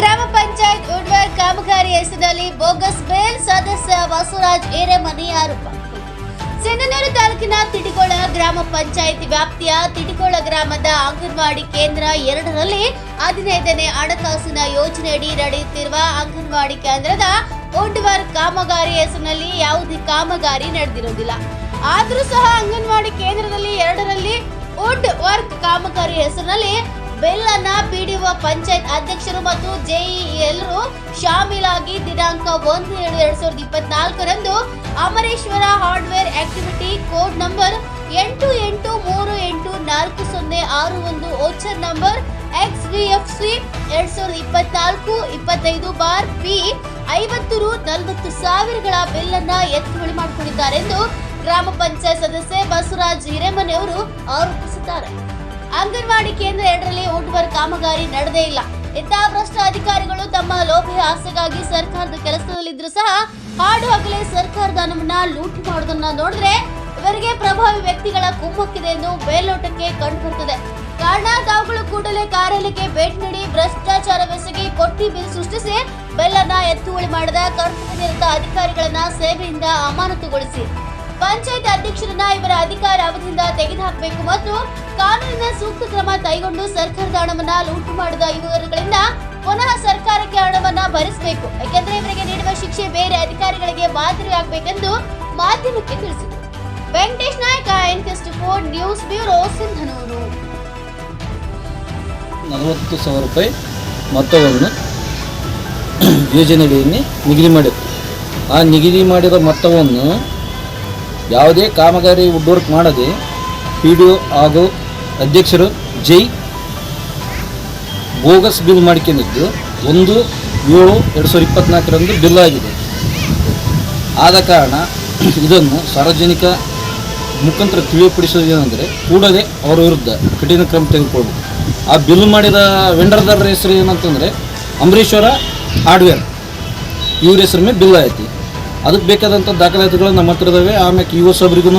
ಗ್ರಾಮ ಪಂಚಾಯತ್ ವುಡ್ವರ್ಕ್ ಕಾಮಗಾರಿ ಹೆಸರಿನಲ್ಲಿ ಬೋಗಸ್ ಬೇಲ್ ಸದಸ್ಯ ಬಸವರಾಜ್ ಏರೆಮನಿ ಆರೋಪ. ಸಿಂಧನೂರು ತಾಲೂಕಿನ ತಿಟಿಕೋಳ ಗ್ರಾಮ ಪಂಚಾಯತ್ ವ್ಯಾಪ್ತಿಯ ತಿಟಿಕೋಳ ಗ್ರಾಮದ ಅಂಗನವಾಡಿ ಕೇಂದ್ರ ಎರಡರಲ್ಲಿ ಹದಿನೈದನೇ ಹಣಕಾಸಿನ ಯೋಜನೆಯಡಿ ನಡೆಯುತ್ತಿರುವ ಅಂಗನವಾಡಿ ಕೇಂದ್ರದ ಉಡ್ವರ್ ಕಾಮಗಾರಿ ಹೆಸರಿನಲ್ಲಿ ಯಾವುದೇ ಕಾಮಗಾರಿ ನಡೆದಿರುವುದಿಲ್ಲ. ಆದರೂ ಸಹ ಅಂಗನವಾಡಿ ಕೇಂದ್ರದಲ್ಲಿ ಎರಡರಲ್ಲಿ ವುಡ್ ವರ್ಕ್ ಕಾಮಗಾರಿ ಹೆಸರಿನಲ್ಲಿ ಬಿಲ್ ಅನ್ನ ಪಿಡಿಒ ಪಂಚಾಯತ್ ಅಧ್ಯಕ್ಷರು ಮತ್ತು ಜೆಇ ಎಲ್ಲರೂ ಶಾಮೀಲಾಗಿ ದಿನಾಂಕ ಒಂದು ಏಳು ಎರಡ್ ಸಾವಿರದ ಇಪ್ಪತ್ನಾಲ್ಕರಂದು Amareshwara hardware activity code number ಎಂಟು ಎಂಟು ಮೂರು ಎಂಟು ನಾಲ್ಕು ಸೊನ್ನೆ ಆರು ಒಂದು voucher number X V F C ಎರಡ್ ಸಾವಿರದ ಇಪ್ಪತ್ನಾಲ್ಕು ಇಪ್ಪತ್ತೈದು ಬಾರ್ ಪಿ ಐವತ್ತು ರು ನಲವತ್ತು ಸಾವಿರಗಳ ಬಿಲ್ ಅನ್ನ ಎತ್ತುವಳಿ ಮಾಡಿಕೊಂಡಿದ್ದಾರೆಂದು ಗ್ರಾಮ ಪಂಚಾಯತ್ ಸದಸ್ಯ ಬಸವರಾಜ್ ಹಿರೇಮನೆ ಅವರು ಆರೋಪಿಸಿದ್ದಾರೆ. ಅಂಗನವಾಡಿ ಕೇಂದ್ರ ಎರಡರಲ್ಲಿ ವುಡ್ವರ್ ಕಾಮಗಾರಿ ನಡೆದೇ ಇಲ್ಲ. ಇಂತಹ ಭ್ರಷ್ಟ ಅಧಿಕಾರಿಗಳು ತಮ್ಮ ಲೋಭಿಯ ಆಸೆಗಾಗಿ ಸರ್ಕಾರದ ಕೆಲಸದಲ್ಲಿದ್ರು ಸಹ ಹಾಡು ಹಗಲೇ ಸರ್ಕಾರದ ಹಣವನ್ನ ಲೂಟಿ ಮಾಡೋದನ್ನ ನೋಡಿದ್ರೆ ಇವರಿಗೆ ಪ್ರಭಾವಿ ವ್ಯಕ್ತಿಗಳ ಕುಮ್ಮಕ್ಕಿದೆ ಎಂದು ಮೇಲ್ನೋಟಕ್ಕೆ ಕಂಡು ಬರ್ತದೆ ಕಾರಣ, ತಾವುಗಳು ಕೂಡಲೇ ಕಾರ್ಯಾಲಯಕ್ಕೆ ಭೇಟಿ ನೀಡಿ ಭ್ರಷ್ಟಾಚಾರವೆಸಗಿ ಕೊಟ್ಟಿ ಬಿಲ್ ಸೃಷ್ಟಿಸಿ ಬೆಲ್ಲನ್ನ ಎತ್ತುವಳಿ ಮಾಡಿದ ಕರ್ತವ್ಯ ನಿರತ ಅಧಿಕಾರಿಗಳನ್ನ ಸೇವೆಯಿಂದ ಅಮಾನತುಗೊಳಿಸಿ. ಪಂಚಾಯತ್ ಅಧ್ಯಕ್ಷರನ್ನ ಇವರ ಅಧಿಕಾರ ಅವಧಿಯಿಂದ ತೆಗೆದುಹಾಕಬೇಕು ಮತ್ತು ಕಾನೂನಿನ ಸೂಕ್ತ ಕ್ರಮ ಕೈಗೊಂಡು ಸರ್ಕಾರದ ಹಣವನ್ನ ಲೂಟು ಮಾಡಿದ ಇವರುಗಳಿಂದ ಪುನಃ ಸರ್ಕಾರಕ್ಕೆ ಹಣವನ್ನ ಭರಿಸಬೇಕು. ಯಾಕೆಂದ್ರೆ ಇವರಿಗೆ ನೀಡುವ ಶಿಕ್ಷೆ ಬೇರೆ ಅಧಿಕಾರಿಗಳಿಗೆ ಮಾದರಿ ಆಗಬೇಕೆಂದು ಮಾಧ್ಯಮಕ್ಕೆ ತಿಳಿಸಿದರು ವೆಂಕಟೇಶ್ ನಾಯಕ ಎನ್ಕೆಸ್ಟ್ ಫೋರ್ ನ್ಯೂಸ್ ಬ್ಯೂರೋ ಸಿಂಧನೂರು. ನಲವತ್ತು ಸಾವಿರ ರೂಪಾಯಿ ಮೊತ್ತವನ್ನು ಯೋಜನೆಯಲ್ಲಿ ನಿಗದಿ ಮಾಡಿತ್ತು ಆ ನಿಗದಿ ಮಾಡಿದ ಮೊತ್ತವನ್ನು ಯಾವುದೇ ಕಾಮಗಾರಿ ವುಡ್ ವರ್ಕ್ ಮಾಡದೆ ಪಿ ಡಿ ಒ ಹಾಗೂ ಅಧ್ಯಕ್ಷರು ಜೈ ಬೋಗಸ್ ಬಿಲ್ ಮಾಡಿಕೊಂಡಿದ್ದು ಒಂದು ಏಳು ಎರಡು ಸಾವಿರದ ಇಪ್ಪತ್ನಾಲ್ಕರಂದು ಬಿಲ್ ಆಗಿದೆ. ಆದ ಕಾರಣ ಇದನ್ನು ಸಾರ್ವಜನಿಕ ಮುಖಾಂತರ ತಿಳಿಯಪಡಿಸೋದೇನೆಂದರೆ ಕೂಡಲೇ ಅವರ ವಿರುದ್ಧ ಕಠಿಣ ಕ್ರಮ ತೆಗೆದುಕೊಳ್ಬೇಕು ಆ ಬಿಲ್ ಮಾಡಿದ ವೆಂಡರ್ದಾರರ ಹೆಸರು ಏನಂತಂದರೆ ಅಂಬರೀಶ್ವರ ಹಾರ್ಡ್ವೇರ್. ಇವ್ರ ಹೆಸರು ಮೇಲೆ ಬಿಲ್ ಐತಿ ಅದಕ್ಕೆ ಬೇಕಾದಂಥ ದಾಖಲಾತಿಗಳು ನಮ್ಮ ಹತ್ರ ಇದ್ದಾವೆ ಆಮೇಲೆ ಯು ಎಸ್ ಒಬ್ರಿಗೂ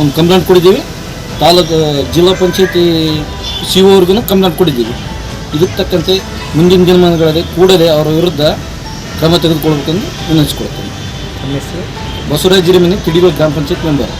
ಒಂದು ಕಂಪ್ಲೇಂಟ್ ಕೊಡಿದ್ದೀವಿ. ತಾಲೂಕು ಜಿಲ್ಲಾ ಪಂಚಾಯತಿ ಸಿ ಅವ್ರಿಗೂ ಕಂಪ್ಲೇಂಟ್ ಕೊಡಿದ್ದೀವಿ. ಇದಕ್ಕೆ ತಕ್ಕಂತೆ ಮುಂದಿನ ದಿನಮಾನಗಳಲ್ಲಿ ಕೂಡಲೇ ಅವರ ವಿರುದ್ಧ ಕ್ರಮ ತೆಗೆದುಕೊಳ್ಬೇಕೆಂದು ವಿನಂತಿಸ್ಕೊಳ್ತೇನೆ. ಬಸವರಾಜ್ ಜಿರಿಮನೆ ತಿಡಿಗೋಳ ಗ್ರಾಮ ಪಂಚಾಯತ್ ಮೆಂಬರ್.